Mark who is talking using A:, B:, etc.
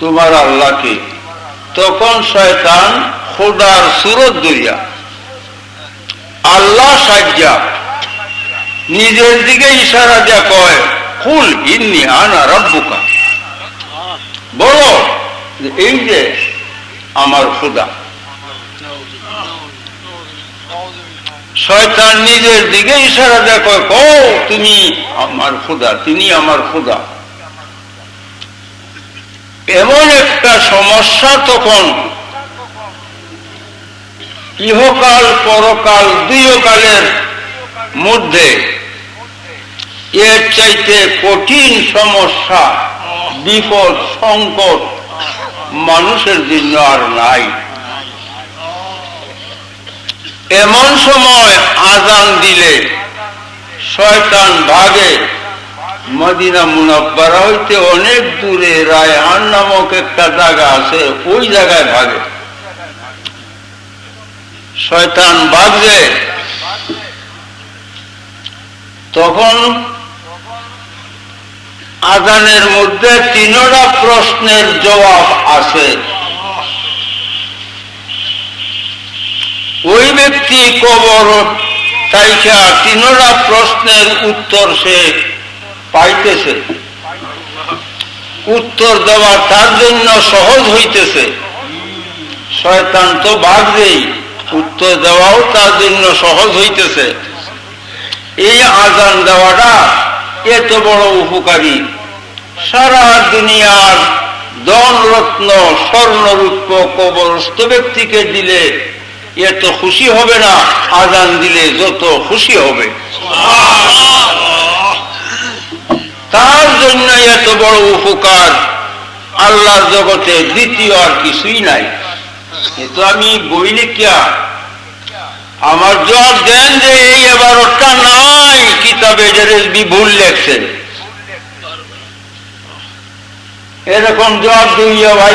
A: তোমার আল্লাহকে, তখন শয়তান খোদার সুরত দরিয়া আল্লাহ সাজ্জা নিজের দিকে ইশারা দেয়া কয়, কুল ইন্নি আনা রব্বুকা। বলো এই যে আমার খোদা। শয়তান নিজের দিকে ইশারা কয় কো তুমি আমার খোদা, তিনি আমার খোদা। এমন একটা সমস্যা তখন। ইহকাল, পরকাল, দুইকালের মধ্যে। এর চাইতে কঠিন সমস্যা, বিপদ, সংকট মানুষের জন্য আর নাই। এমন সময় আজান দিলে শয়তান ভাগে মদিনা মুনাব্বারা হইতে অনেক দূরে রায়হান নামক একটা জায়গা আছে, ওই জায়গায় ভাগে। শয়তান ভাগবে। তখন আজানের মধ্যে তিনটা প্রশ্নের জবাব আছে ওই ব্যক্তি কবর তাইকা তিনটা প্রশ্নের উত্তর সে পাইতেছে। উত্তর দেওয়া তার জন্য সহজ হইতেছে। শয়তান তো বাঘবেই উত্তর দেওয়াও তার জন্য সহজ হইতেছে। এই আজান দেওয়াটা এত বড় উপকারী। সারা দুনিয়ার দন রত্ন স্বর্ণরূপ কবরস্থ ব্যক্তিকে দিলে এত খুশি হবে না, আজান দিলে যত খুশি হবে। জন্য এত বড় উপকার, আল্লাহর জগতে দ্বিতীয় আর কিছুই নাই। এ আমি বই লিখিয়া আমার জবাব দেন যে এই এবারটা নাই, কিতাবে জেরেসবি ভুল লেখছেন। এরকম জবাব দুইয়া ভাই